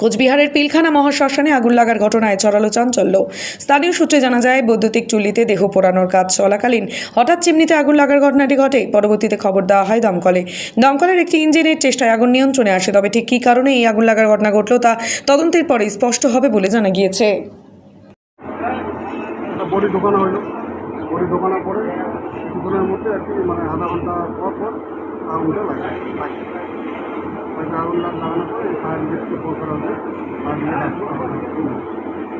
কোচবিহারের পিলখানা মহাশ্মশানে আগুন লাগার ঘটনায় চড়ালো চাঞ্চল্য। স্থানীয় সূত্রে জানা যায়, বৈদ্যুতিক চুল্লিতে দেহ পোড়ানোর কাজ চলাকালীন হঠাৎ চিমনিতে আগুন লাগার ঘটনাটি ঘটে। পরবর্তীতে খবর দেওয়া হয় দমকলে। দমকলের একটি ইঞ্জিনের চেষ্টায় আগুন নিয়ন্ত্রণে আসে, তবে ঠিক কী কারণে এই আগুন লাগার ঘটনা ঘটল তা তদন্তের পরে স্পষ্ট হবে বলে জানা গিয়েছে। মানে আগুনটা লাগে আগুন লাগ- লাগানোর পরে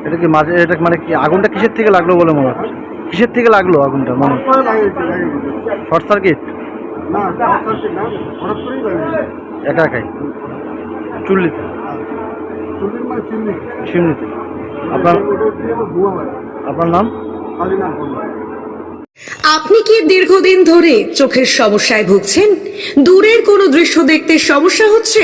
এটা কি মাঝে এটা মানে কি আগুনটা কিসের থেকে লাগল বলে মনে হচ্ছে? কিসের থেকে লাগল আগুনটা মানে শর্ট সার্কিট? একা একাই? চুল্লিতে? মানে চিমনিতে আপনার আপনার নাম? আপনি কি দীর্ঘদিন ধরে চোখের সমস্যায় ভুগছেন? দূরের কোনো দৃশ্য দেখতে সমস্যা হচ্ছে?